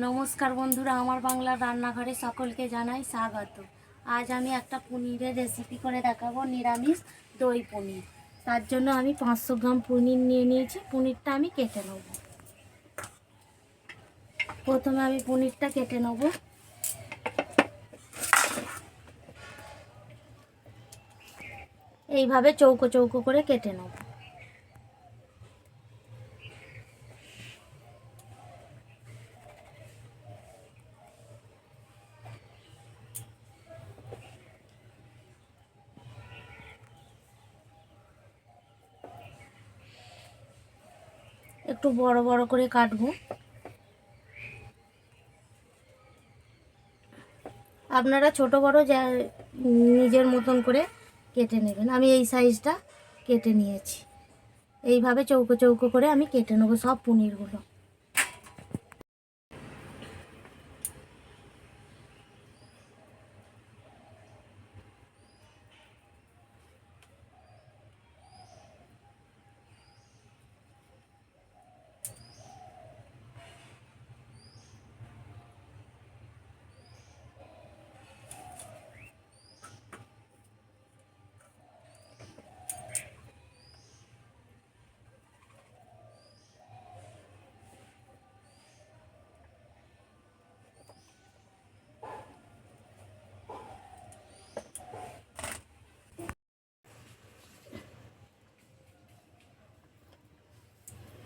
নমস্কার বন্ধুরা, আমার বাংলার রান্নাঘরে সকলকে জানাই স্বাগত। আজ আমি একটা পনিরের রেসিপি করে দেখাবো, নিরামিষ দই পনির। তার জন্য আমি পাঁচশো গ্রাম পনির নিয়ে নিয়েছি, পনিরটা আমি কেটে নেব। প্রথমে আমি পনিরটা কেটে নেব। এইভাবে চৌকো চৌকো করে কেটে নেব একটু বড় বড় করে কাটবো। আপনারা ছোট বড় যা নিজের মতন করে কেটে নেবেন। আমি এই সাইজটা কেটে নিয়েছি। এইভাবে চৌকো চৌকো করে আমি কেটে নেব সব পনিরগুলো।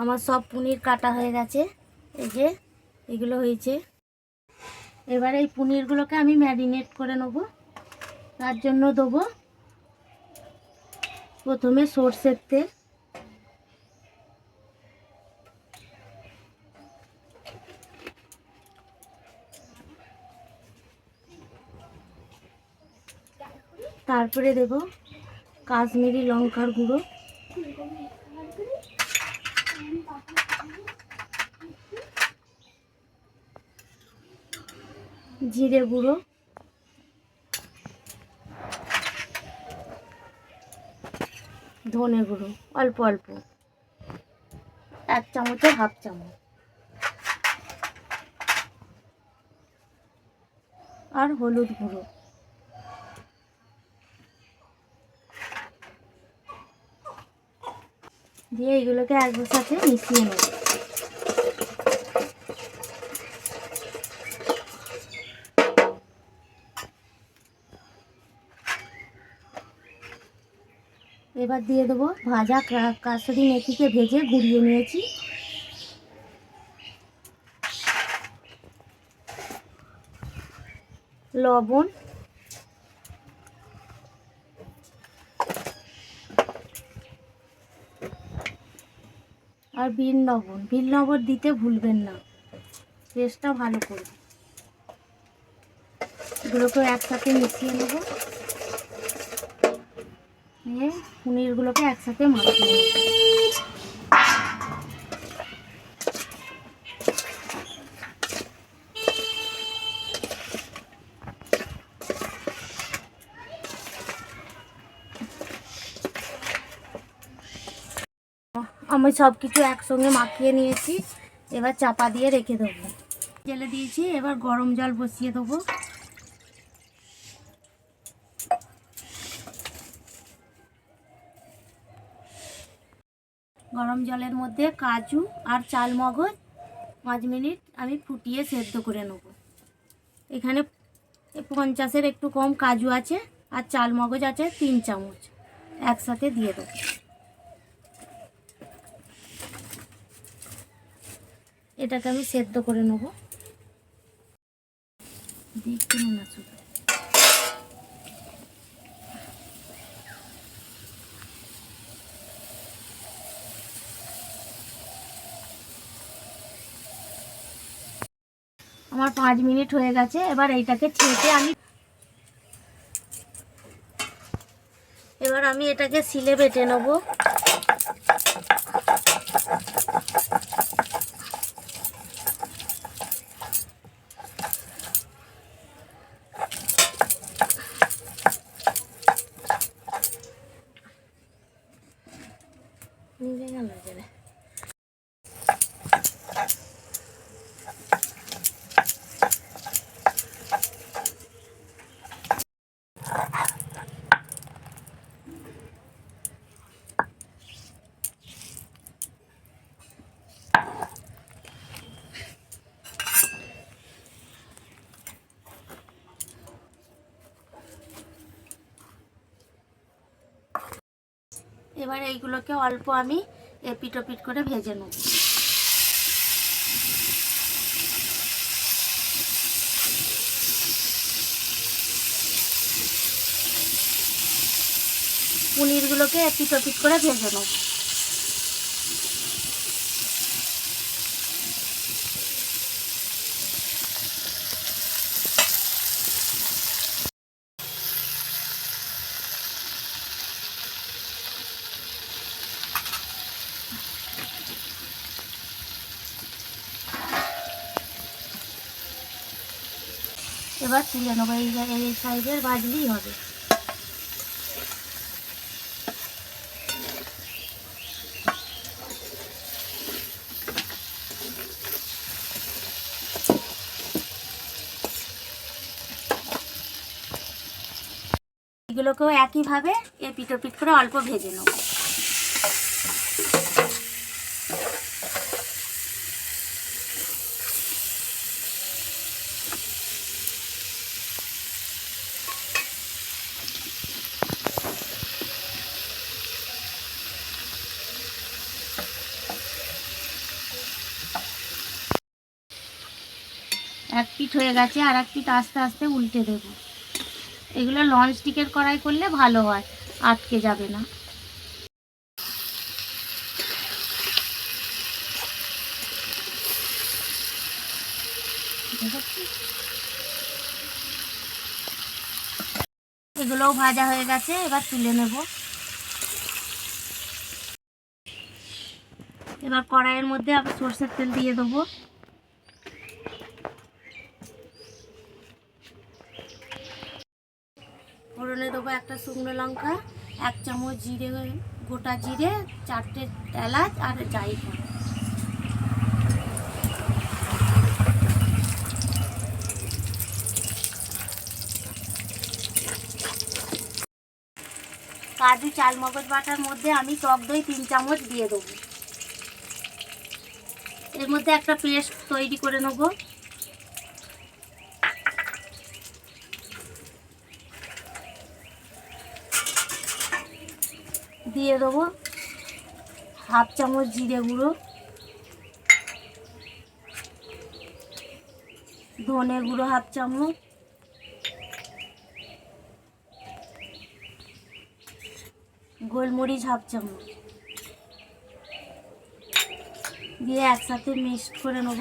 আমার সব পনির কাটা হয়ে গেছে। এই যে, এগুলো হয়েছে। এবার এই পনিরগুলোকে আমি ম্যারিনেট করে নেব। তার জন্য দেবো প্রথমে সর্ষের তেল। তারপরে দেব কাশ্মীরি লঙ্কার গুঁড়ো। জিরে গুঁড়ো। ধনে গুঁড়ো, অল্প অল্প। এক চামচে হাফ চামচ। আর হলুদ গুঁড়ো। দিয়ে এগুলোকে একবার সাথে মিশিয়ে নেব। এবার দিয়ে দেবো ভাজা কাসুরি মেথিকে ভেজে গুঁড়িয়ে নিয়েছি। লবণ। আর বিন লবণ। বিন লবণ দিতে ভুলবেন না। টেস্টটা ভালো করবে এগুলোকে একসাথে মিশিয়ে নেব। নিয়ে পনিরগুলোকে একসাথে মাখিয়ে নেব। আমি সব কিছু একসঙ্গে মাখিয়ে নিয়েছি, এবার চাপা দিয়ে রেখে দেবো। জেলে দিয়েছি, এবার গরম জল বসিয়ে দেবো। গরম জলের মধ্যে কাজু আর চাল মগজ পাঁচ মিনিট আমি ফুটিয়ে সেদ্ধ করে নেব। এখানে পঞ্চাশের একটু কম কাজু আছে আর চাল মগজ আছে তিন চামচ। একসাথে দিয়ে দেবো। এটাকে আমি সেদ্ধ করে নেব। দেখতে না শুধু আমার পাঁচ মিনিট হয়ে গেছে, এবার এইটাকে ছেঁটে আমি এবার আমি এটাকে সিলে বেটে নেব। এবার এইগুলোকে অল্প আমি এপিট ওপিট করে ভেজে নেব। পনিরগুলোকে এপিট ওপিট করে ভেজে নেব। এবার তুলে নেব, এই এই সাইজের ভাজলেই হবে। এগুলোকেও একইভাবে এ এপিট ওপিট করে অল্প ভেজে নেব এক পিঠ হয়ে গেছে, আর এক পিঠ আস্তে আস্তে উল্টে দেবো। এগুলো লঞ্চ স্টিকের কড়াই করলে ভালো হয়, আটকে যাবে না। এগুলোও ভাজা হয়ে গেছে, এবার তুলে নেব। এবার কড়াইয়ের মধ্যে আবার সর্ষের তেল দিয়ে দেবো। একটা শুকনো লঙ্কা, এক চামচ জিরে, গোটা জিরে, চারটে এলাচ আর জায়ফল কাজু, চালমগজ বাটার মধ্যে আমি টক দই তিন চামচ দিয়ে দেবো। এর মধ্যে একটা পেস্ট তৈরি করে নেব। দিয়ে দেবো হাফ চামচ জিরে গুঁড়ো, ধনে গুঁড়ো হাফ চামচ, গোলমরিচ হাফ চামচ দিয়ে একসাথে মিক্সড করে নেব।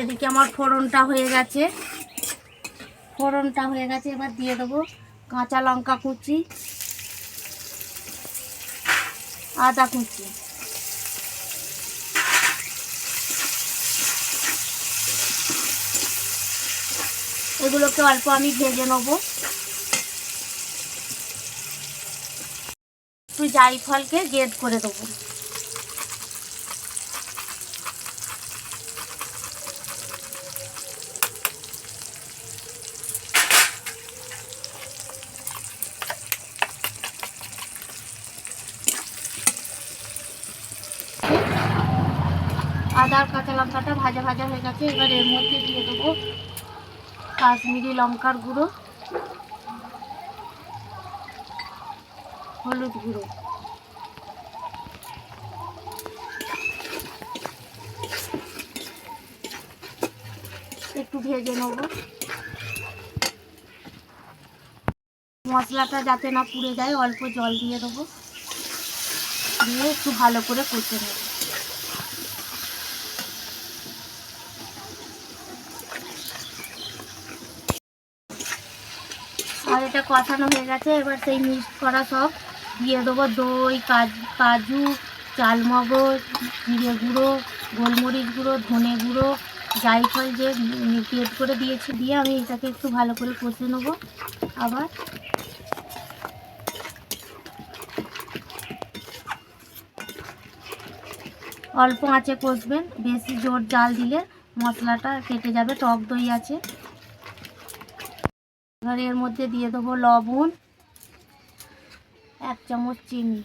এদিকে আমার ফোড়নটা হয়ে গেছে। ফোড়নটা হয়ে গেছে, এবার দিয়ে দেবো কাঁচা লঙ্কা কুচি, আদা কুচি। এগুলোকে অল্প আমি ভেজে নেব। একটু জাইফলকে গেট করে দেবো। আদা, কাঁচা লঙ্কাটা ভাজা ভাজা হয়ে গেছে। এবার এর মধ্যে দিয়ে দেবো কাশ্মীরি লঙ্কার গুঁড়ো, হলুদ গুঁড়ো। একটু ভেজে নেব। মশলাটা যাতে না পুড়ে যায়, অল্প জল দিয়ে দেবো। দিয়ে একটু ভালো করে কষে নেব। আর এটা কষানো হয়ে গেছে, এবার সেই মিক্স করা সব দিয়ে দেবো দই, কাজু চালমগজ, জিরে গুঁড়ো, গোলমরিচ গুঁড়ো, ধনে গুঁড়ো জাইফল যে পেট করে দিয়েছি, দিয়ে আমি এটাকে একটু ভালো করে কষে নেব আবার। অল্প আঁচে কষবেন, বেশি জোর জাল দিলে মশলাটা কেটে যাবে, টক দই আছে। এবার এর মধ্যে দিয়ে দেবো লবণ, এক চামচ চিনি।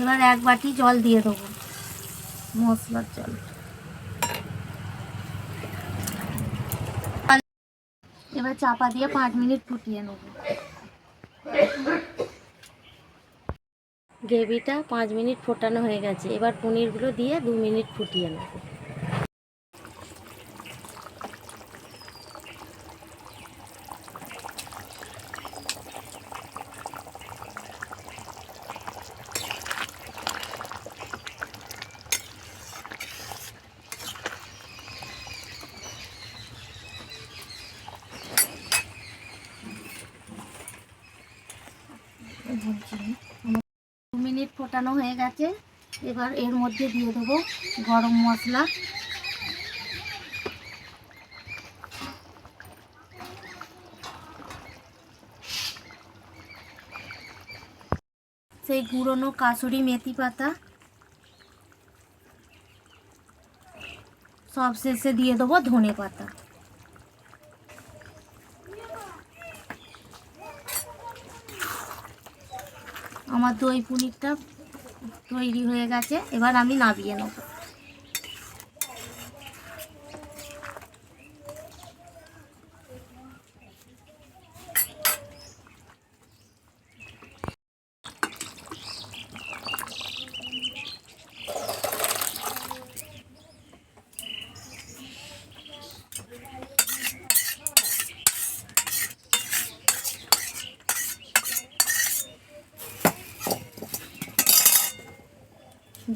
এবার এক বাটি জল দিয়ে দেবো। মশলার জল এবার চাপা দিয়ে পাঁচ মিনিট ফুটিয়ে নেব। গ্রেভিটা পাঁচ মিনিট ফোটানো হয়ে গেছে। এবার পনিরগুলো দিয়ে দু মিনিট ফুটিয়ে নেব দু মিনিট ফোটানো হয়ে গেছে। এবার এর মধ্যে দিয়ে দেবো গরম মশলা। সেই গুঁড়োনো কাসুরি মেথি পাতা। সব শেষে দিয়ে দেবো ধনে পাতা। আমার দই পনিরটা তৈরি হয়ে গেছে। এবার আমি নাবিয়ে নেব।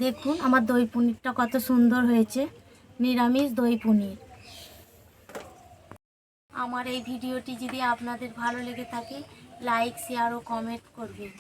দেখুন আমার দই পনিরটা কত সুন্দর হয়েছে। নিরামিষ দই পনির। আমার এই ভিডিওটি যদি আপনাদের ভালো লেগে থাকে লাইক শেয়ার ও কমেন্ট করবেন।